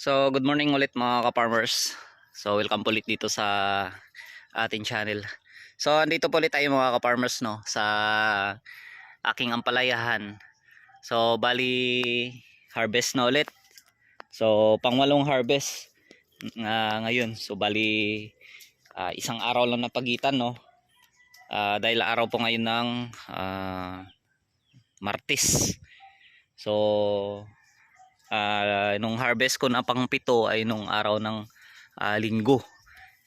So, good morning ulit mga ka-farmers. So, welcome ulit dito sa ating channel. So, andito po ulit tayo mga ka-farmers no, sa aking ampalayahan. So, bali harvest na ulit. So, pangwalong harvest nga ngayon. So, bali ah, isang araw lang na pagitan no. Ah, dahil araw po ngayon ng ah, Martes. So, ah nung harvest ko na pang pito ay nung araw ng ah, linggo.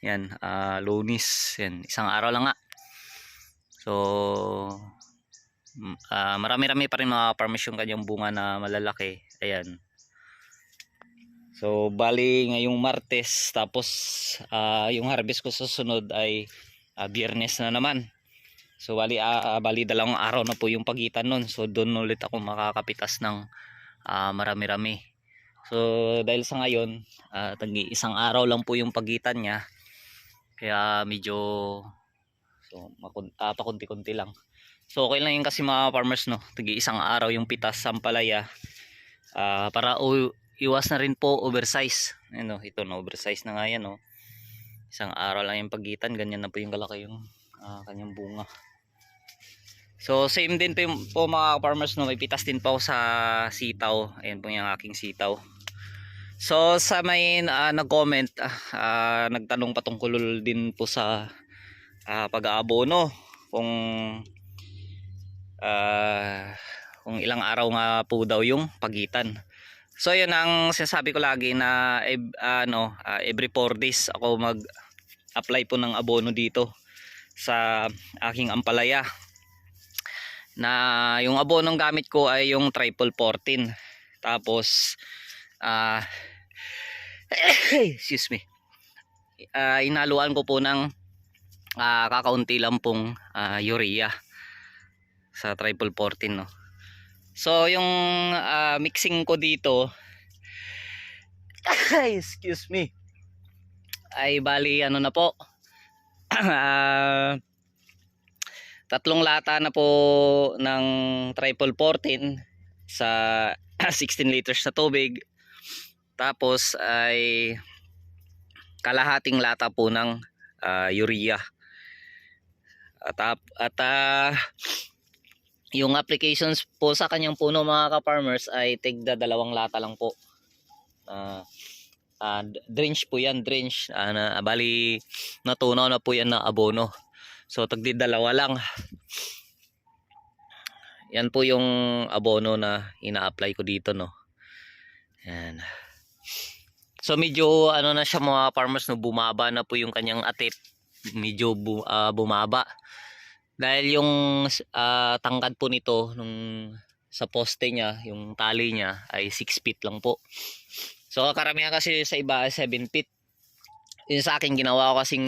Yan, ah, lunis. Yan, isang araw lang nga. So, mm, ah, marami-rami pa rin mga farmers yung kanyang bunga na malalaki. Ayan. So, bali ngayong Martes, tapos ah, yung harvest ko sa sunod ay ah, Biyernes na naman. So, bali, ah, bali dalawang araw na po yung pagitan nun. So, doon ulit ako makakapitas ng ah, marami-rami. So dahil sa ngayon, tagi isang araw lang po yung pagitan niya. Kaya medyo so ah, pakunti-kunti lang. So okay lang yun kasi mga farmers no, tagi isang araw yung pitas sa palaya. Ah, para iwas na rin po oversize. Ano, ito no, oversize na nga yan no. Isang araw lang yung pagitan, ganyan na po yung kalaki yung ah, kanyang bunga. So same din po, po mga farmers no, may pitas din po sa sitaw. Ayan po yung aking sitaw. So sa may ah, nag-comment, ah, ah, nagtanong patungkol din po sa ah, pag-aabono kung ah, kung ilang araw nga po daw yung pagitan. So yun ang sinasabi ko lagi na ev- ano, ah, every 4 days ako mag-apply po ng abono dito sa aking ampalaya na yung abonong gamit ko ay yung triple 14 tapos ah excuse me. Ah inaluan ko po ng ah, kakaunti lang pong ah, urea sa triple 14 no? So yung ah, mixing ko dito excuse me ay bali ano na po ah tatlong lata na po ng triple 14 sa 16 liters na tubig. Tapos ay kalahating lata po ng ah, urea. At, at ah, yung applications po sa kanyang puno mga ka-farmers ay tigda dalawang lata lang po. Ah, ah, drench po yan drench. Ah, na, bali natunaw na po yan na abono So tagdi dalawa lang. Yan po yung abono na ina-apply ko dito no. Yan. So medyo ano na siya mga farmers no bumaba na po yung kanyang atip. Medyo bu, ah, bumaba. Dahil yung ah, tangkad po nito nung sa poste niya, yung tali niya ay 6 feet lang po. So karamihan kasi sa iba ay 7 feet. Yung sa akin ginawa ko kasing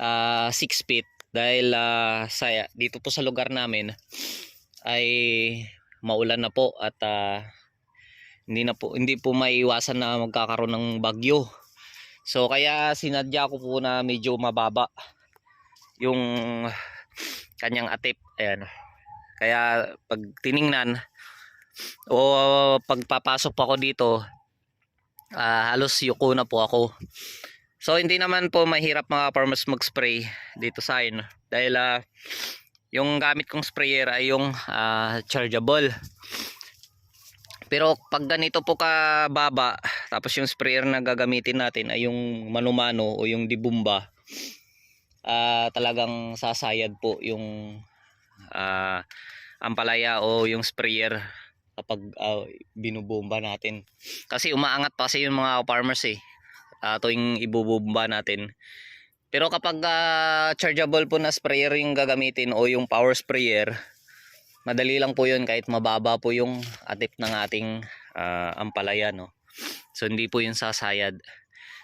ah 6 feet dahil ah, sa dito po sa lugar namin ay maulan na po at ah, hindi na po hindi po maiwasan na magkakaroon ng bagyo. So kaya sinadya ko po na medyo mababa yung kanyang atip. Ayan. Kaya pag tiningnan o pagpapasok po ako dito ah, halos yuko na po ako. So hindi naman po mahirap mga farmers mag-spray dito sa akin dahil ah, yung gamit kong sprayer ay yung ah, chargeable. Pero pag ganito po ka baba tapos yung sprayer na gagamitin natin ay yung manumano o yung dibumba ah, talagang sasayad po yung ah, ampalaya o yung sprayer kapag ah, binubomba natin. Kasi umaangat pa kasi yung mga farmers eh uh, tuwing ibubumba natin. Pero kapag ah, chargeable po na sprayer yung gagamitin o yung power sprayer, madali lang po yun kahit mababa po yung atip ng ating ah, ampalaya. No? So hindi po yun sasayad.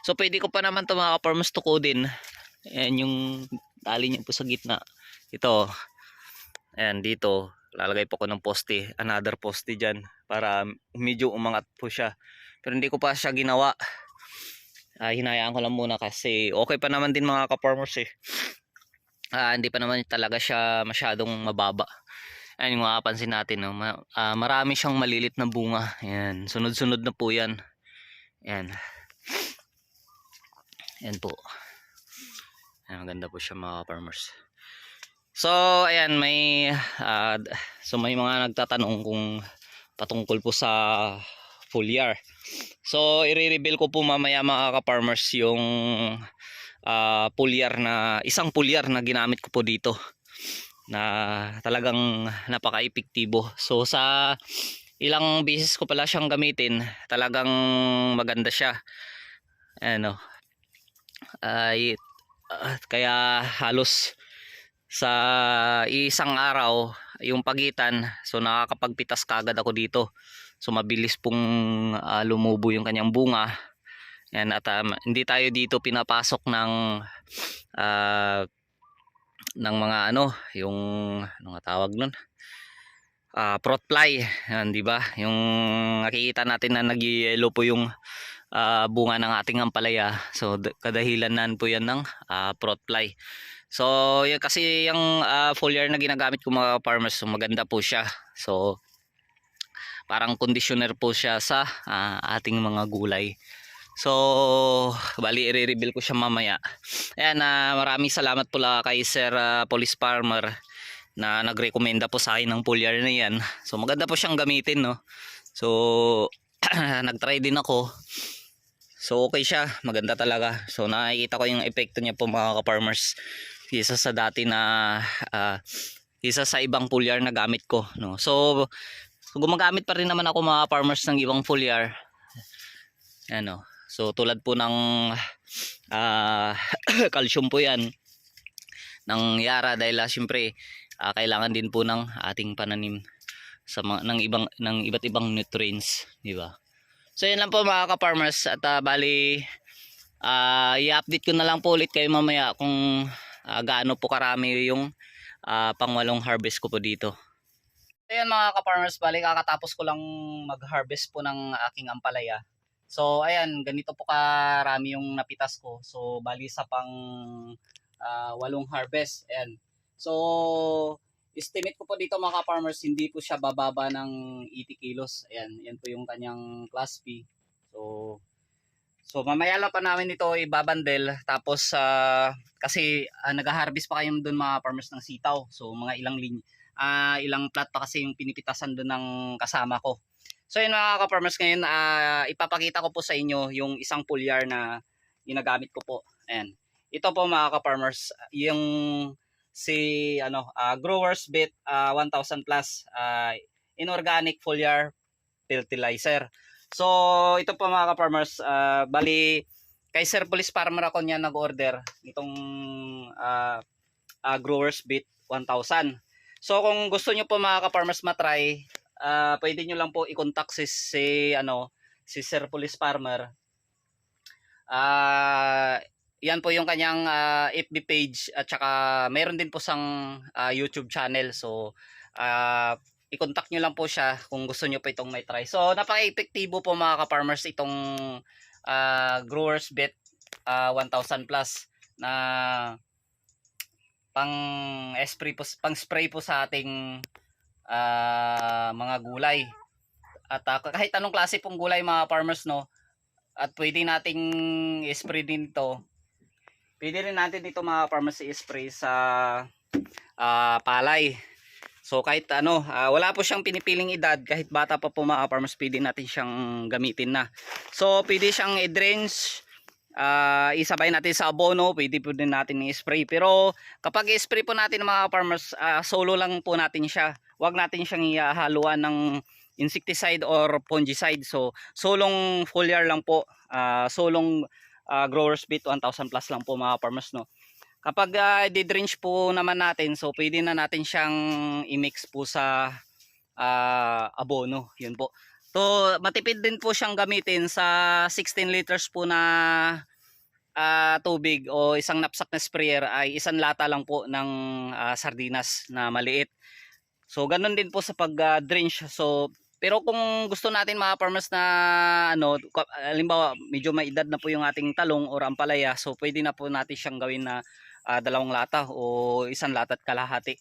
So pwede ko pa naman ito mga kaparmas tukodin. Ayan yung tali niya po sa gitna. Ito. Ayan dito. Lalagay po ko ng poste. Another poste dyan. Para medyo umangat po siya. Pero hindi ko pa siya ginawa ah, hinayaan ko lang muna kasi okay pa naman din mga ka-farmers eh. Ah, hindi pa naman talaga siya masyadong mababa. Ayun yung makapansin natin. No? Ma- ah, marami siyang malilit na bunga. Ayan. Sunod-sunod na po yan. Yan. Yan po. Ayan, maganda po siya mga farmers. So, ayan, may d- so may mga nagtatanong kung patungkol po sa foliar. So, i-reveal ko po mamaya mga ka-farmers yung ah, foliar na isang foliar na ginamit ko po dito na talagang napaka-epektibo. So, sa ilang beses ko pala siyang gamitin, talagang maganda siya. Ano, ay ah, kaya halos sa isang araw yung pagitan so nakakapagpitas kagad ako dito so mabilis pong ah, lumubo yung kanyang bunga. Yan at um, hindi tayo dito pinapasok ng ah, ng mga ano yung ano nga tawag nun? Ah fruit fly. Yan di ba? Yung nakikita natin na nag-yellow po yung ah, bunga ng ating ampalaya. So kadahilanan po yan ng ah, fruit fly. So, yun kasi yung ah, foliar na ginagamit ko mga farmers, so maganda po siya. So, parang conditioner po siya sa ah, ating mga gulay. So, bali i-reveal ko siya mamaya. Ayan, ah, maraming salamat pula kay Sir ah, Police Farmer na nagrekomenda po sa akin ng foliar na yan. So, maganda po siyang gamitin, no? So, nagtry din ako. So, okay siya. Maganda talaga. So, nakikita ko yung epekto niya po mga ka-farmers isa sa dati na ah, isa sa ibang foliar na gamit ko no so, gumagamit pa rin naman ako mga farmers ng ibang foliar ano so tulad po ng ah, calcium po yan ng yara dahil uh, syempre ah, kailangan din po ng ating pananim sa mga ng ibang ng iba't ibang nutrients di ba so yan lang po mga ka-farmers at ah, bali ah, i-update ko na lang po ulit kayo mamaya kung ah, gaano po karami yung ah, pangwalong harvest ko po dito. Ayan mga ka-farmers, bali kakatapos ko lang mag-harvest po ng aking ampalaya. So ayan, ganito po karami yung napitas ko. So bali sa pang ah, walong harvest. Ayan. So estimate ko po dito mga ka-farmers, hindi po siya bababa ng 80 kilos. Ayan, yan po yung kanyang class B. So So mamaya lang pa namin ito ibabandel tapos ah, kasi uh, nag-harvest pa kayo doon mga farmers ng sitaw. So mga ilang lin ah, ilang plat pa kasi yung pinipitasan doon ng kasama ko. So yun mga ka-farmers ngayon ah, ipapakita ko po sa inyo yung isang foliar na ginagamit ko po. Ayan. Ito po mga ka-farmers yung si ano ah, Growers Bit ah, 1000 plus ah, inorganic foliar fertilizer. So, ito po mga ka-farmers, ah, bali, kay Sir Police Farmer ako niya nag-order itong ah, ah, Growers Beat 1000. So, kung gusto niyo po mga ka-farmers matry, ah, pwede niyo lang po i-contact si, si, ano, si Sir Police Farmer. Ah, yan po yung kanyang ah, FB page at saka meron din po sang ah, YouTube channel. So, ah, i-contact nyo lang po siya kung gusto nyo pa itong may try. So, napaka-epektibo po mga ka-farmers itong ah, Growers Bet ah, 1000 plus na pang spray po pang spray po sa ating ah, mga gulay. At ah, kahit anong klase pong gulay mga farmers no, at pwede nating i-spray din to. Pwede rin natin dito mga farmers i-spray sa ah, palay. So kahit ano, ah, wala po siyang pinipiling edad, kahit bata pa po mga farmers, pwede natin siyang gamitin na. So pwede siyang i-drench, ah, isabay natin sa abono, pwede po din natin i-spray. Pero kapag i-spray po natin mga farmers, ah, solo lang po natin siya. Huwag natin siyang ihahaluan ng insecticide or fungicide. So solong foliar lang po, ah, solong ah, growers bit 1000 plus lang po mga farmers no. Kapag uh, i-drench po naman natin, so pwede na natin siyang i-mix po sa ah, abono. Yun po. So, matipid din po siyang gamitin sa 16 liters po na ah, tubig o isang knapsack na sprayer ay isang lata lang po ng ah, sardinas na maliit. So, ganun din po sa pag-drench. So, pero kung gusto natin mga farmers na ano, halimbawa medyo may edad na po yung ating talong or ampalaya, so pwede na po natin siyang gawin na ah, dalawang lata o isang lata at kalahati.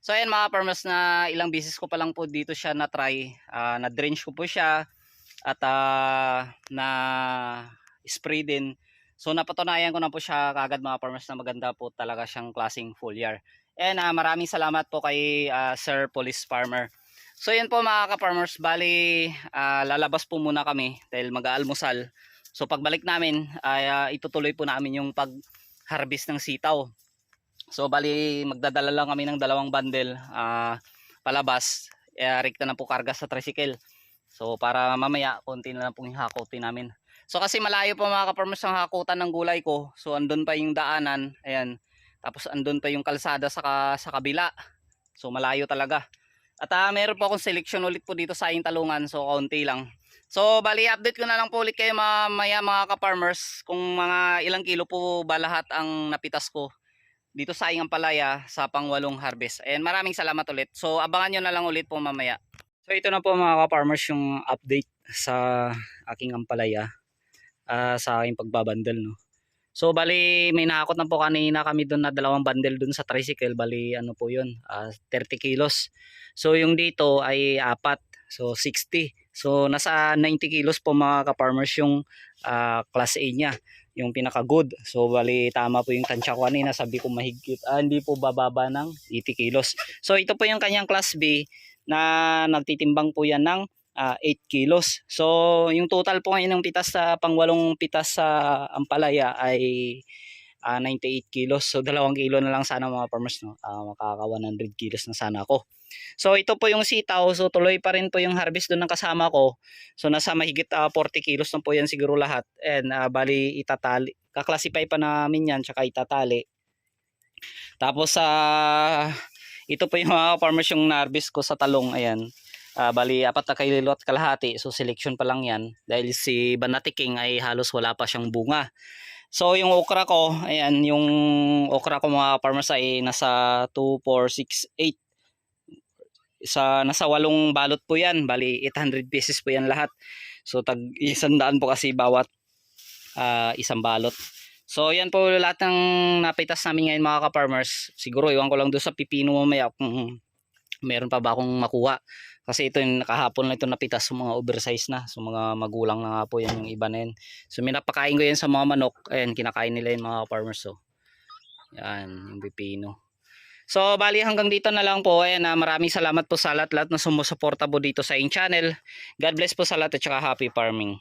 So ayan mga farmers na ilang beses ko pa lang po dito siya na try, na drench ko po siya. at ah, na spray din. So napatunayan ko na po siya kagad mga farmers na maganda po talaga siyang klaseng foliar. And ah, maraming salamat po kay ah, Sir Police Farmer. So yun po mga ka-farmers, bali ah, lalabas po muna kami dahil mag-aalmusal. So pagbalik namin ay ah, itutuloy po namin yung pag-harvest ng sitaw. So bali magdadala lang kami ng dalawang bundle ah, palabas. Rekta na po karga sa tricycle. So para mamaya konti na lang pong hakotin namin. So kasi malayo pa mga ka-farmers ang hakutan ng gulay ko. So andun pa yung daanan. Ayan. Tapos andun pa yung kalsada sa, ka- sa kabila. So malayo talaga. At ah, meron po akong selection ulit po dito sa aking talungan. So kaunti lang. So bali update ko na lang po ulit kayo mamaya mga ka-farmers kung mga ilang kilo po ba lahat ang napitas ko dito sa aking ampalaya sa pangwalong harvest. And maraming salamat ulit. So abangan nyo na lang ulit po mamaya. So ito na po mga ka-farmers yung update sa aking ampalaya ah, sa aking pagbabandel no. So bali may nakakot na po kanina kami doon na dalawang bundle doon sa tricycle bali ano po yun ah, 30 kilos. So yung dito ay apat so 60. So nasa 90 kilos po mga ka-farmers yung ah, class A niya yung pinaka good. So bali tama po yung tansya ko kanina sabi ko mahigit ah, hindi po bababa ng 80 kilos. So ito po yung kanyang class B na nagtitimbang po yan ng ah, 8 kilos. So, yung total po ngayon ng pitas sa pangwalong pitas sa Ampalaya ay ah, 98 kilos. So, dalawang kilo na lang sana mga farmers, no? Ah, makaka 100 kilos na sana ako. So, ito po yung sitaw. So, tuloy pa rin po yung harvest doon ng kasama ko. So, nasa mahigit ah, 40 kilos na po yan siguro lahat. And, ah, bali, itatali. Kaklasify pa namin yan, tsaka itatali. Tapos, sa ito po yung mga farmers yung na-harvest ko sa talong. Ayan. Ah, bali apat na kilo at kalahati so selection pa lang yan dahil si Banati King ay halos wala pa siyang bunga so yung okra ko ayan yung okra ko mga farmers ay nasa 2, 4, 6, 8 sa nasa walong balot po yan bali 800 pieces po yan lahat so tag isandaan po kasi bawat ah, isang balot So yan po lahat ng napitas namin ngayon mga ka-farmers. Siguro iwan ko lang doon sa pipino mamaya kung meron pa ba akong makuha. Kasi ito yung nakahapon lang ito napitas sa mga oversize na. So mga magulang na nga po yan yung iba na yan. So minapakain ko yan sa mga manok. Ayan, kinakain nila yung mga farmers. So. Yan, yung pipino. So bali hanggang dito na lang po. Ayan, ah, maraming salamat po sa lahat-lahat na sumusuporta po dito sa in channel. God bless po sa lahat at saka happy farming.